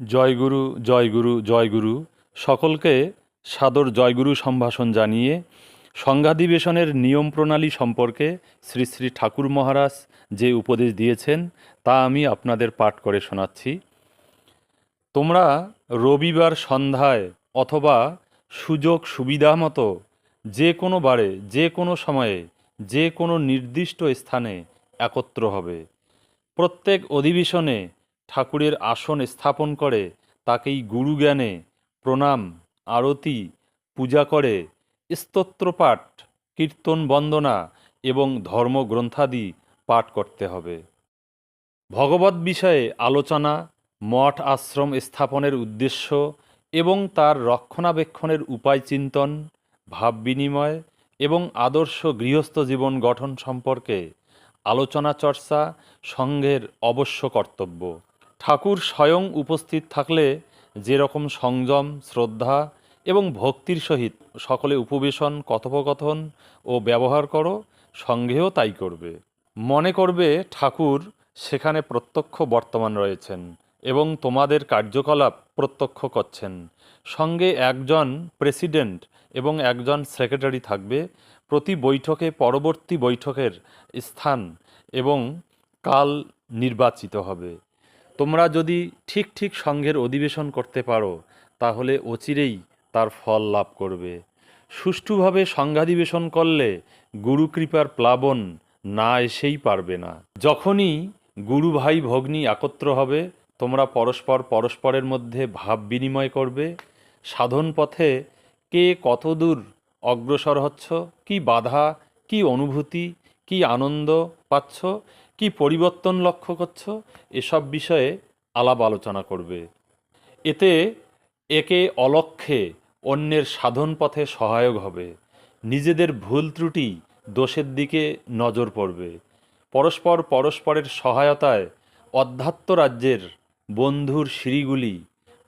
জয়গুরু জয়গুরু জয়গুরু সকলকে সাদর জয়গুরু সম্ভাষণ জানিয়ে সংঘাধিবেশনের নিয়ম প্রণালী সম্পর্কে শ্রী শ্রী ঠাকুর মহারাজ যে উপদেশ দিয়েছেন, তা আমি আপনাদের পাঠ করে শোনাচ্ছি। তোমরা রবিবার সন্ধ্যায় অথবা সুযোগ সুবিধা মতো যে কোনো বারে, যে কোনো সময়ে, যে কোনো নির্দিষ্ট স্থানে একত্র হবে। প্রত্যেক অধিবেশনে ঠাকুরের আসন স্থাপন করে, তাকেই গুরু জ্ঞানে প্রণাম, আরতি, পূজা করে, স্তোত্রপাঠ, কীর্তন বন্দনা এবং ধর্মগ্রন্থাদি পাঠ করতে হবে। ভগবত বিষয়ে আলোচনা, মঠ আশ্রম স্থাপনের উদ্দেশ্য এবং তার রক্ষণাবেক্ষণের উপায় চিন্তন, ভাব বিনিময় এবং আদর্শ গৃহস্থ জীবন গঠন সম্পর্কে আলোচনা চর্চা সংঘের অবশ্য কর্তব্য। ঠাকুর স্বয়ং উপস্থিত থাকলে যেরকম সংযম, শ্রদ্ধা এবং ভক্তির সহিত সকলে উপবেশন, কথোপকথন ও ব্যবহার করো, সঙ্গেও তাই করবে। মনে করবে, ঠাকুর সেখানে প্রত্যক্ষ বর্তমান রয়েছেন এবং তোমাদের কার্যকলাপ প্রত্যক্ষ করছেন। সঙ্গে একজন প্রেসিডেন্ট এবং একজন সেক্রেটারি থাকবে। প্রতি বৈঠকে পরবর্তী বৈঠকের স্থান এবং কাল নির্বাচিত হবে। তোমরা যদি ঠিক ঠিক সঙ্ঘের অধিবেশন করতে পারো, তাহলে অচিরেই তার ফল লাভ করবে। সুষ্ঠুভাবে সংঘাধিবেশন করলে গুরুকৃপার প্লাবন না এসেই পারবে না। যখনই গুরু ভাই ভগ্নী একত্র হবে, তোমরা পরস্পর পরস্পরের মধ্যে ভাব বিনিময় করবে। সাধন পথে কে কতদূর অগ্রসর হচ্ছ, কি বাধা, কি অনুভূতি কি আনন্দ পাচ্ছ? কি পরিবর্তন লক্ষ্য করছ? এসব বিষয়ে আলাপ আলোচনা করবে। এতে একে অলক্ষ্যে অন্যের সাধন পথে সহায়ক হবে। নিজেদের ভুল ত্রুটি দোষের দিকে নজর পড়বে। পরস্পর পরস্পরের সহায়তায় অধ্যাত্ম রাজ্যের বন্ধুর সিঁড়িগুলি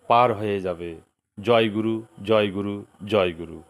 পার হয়ে যাবে। জয় গুরু জয় গুরু জয় গুরু